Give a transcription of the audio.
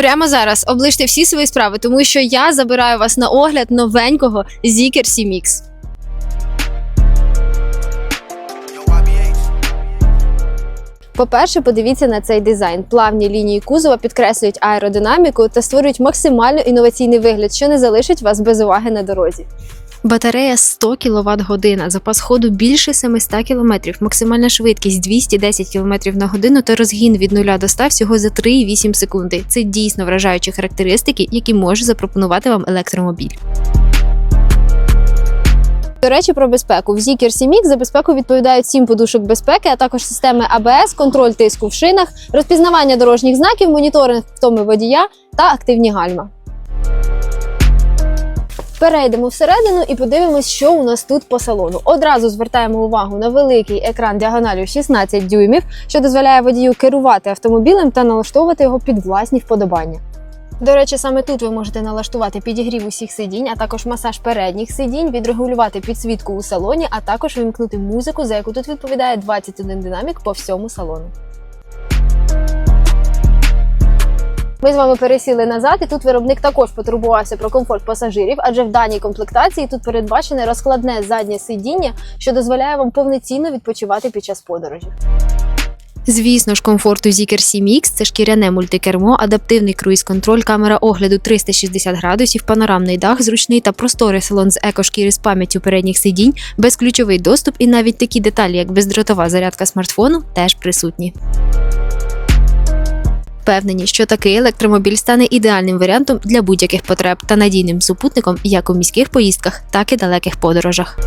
Прямо зараз облиште всі свої справи, тому що я забираю вас на огляд новенького Zikr C-Mix. По-перше, подивіться на цей дизайн. Плавні лінії кузова підкреслюють аеродинаміку та створюють максимально інноваційний вигляд, що не залишить вас без уваги на дорозі. Батарея 100 кВт година, запас ходу більше 700 км, максимальна швидкість 210 км на годину та розгін від 0 до 100 всього за 3,8 секунди. Це дійсно вражаючі характеристики, які може запропонувати вам електромобіль. До речі, про безпеку. В Zikr C-Mix за безпеку відповідають 7 подушок безпеки, а також системи АБС, контроль тиску в шинах, розпізнавання дорожніх знаків, моніторинг втоми водія та активні гальма. Перейдемо всередину і подивимось, що у нас тут по салону. Одразу звертаємо увагу на великий екран діагоналю 16 дюймів, що дозволяє водію керувати автомобілем та налаштовувати його під власні вподобання. До речі, саме тут ви можете налаштувати підігрів усіх сидінь, а також масаж передніх сидінь, відрегулювати підсвітку у салоні, а також вимкнути музику, за яку тут відповідає 21 динамік по всьому салону. Ми з вами пересіли назад, і тут виробник також потурбувався про комфорт пасажирів, адже в даній комплектації тут передбачене розкладне заднє сидіння, що дозволяє вам повноцінно відпочивати під час подорожі. Звісно ж, комфорт у Zikr C-Mix – це шкіряне мультикермо, адаптивний круїз-контроль, камера огляду 360 градусів, панорамний дах, зручний та просторий салон з екошкіри з пам'яттю передніх сидінь, безключовий доступ і навіть такі деталі, як бездротова зарядка смартфону, теж присутні. Впевнені, що такий електромобіль стане ідеальним варіантом для будь-яких потреб та надійним супутником як у міських поїздках, так і далеких подорожах.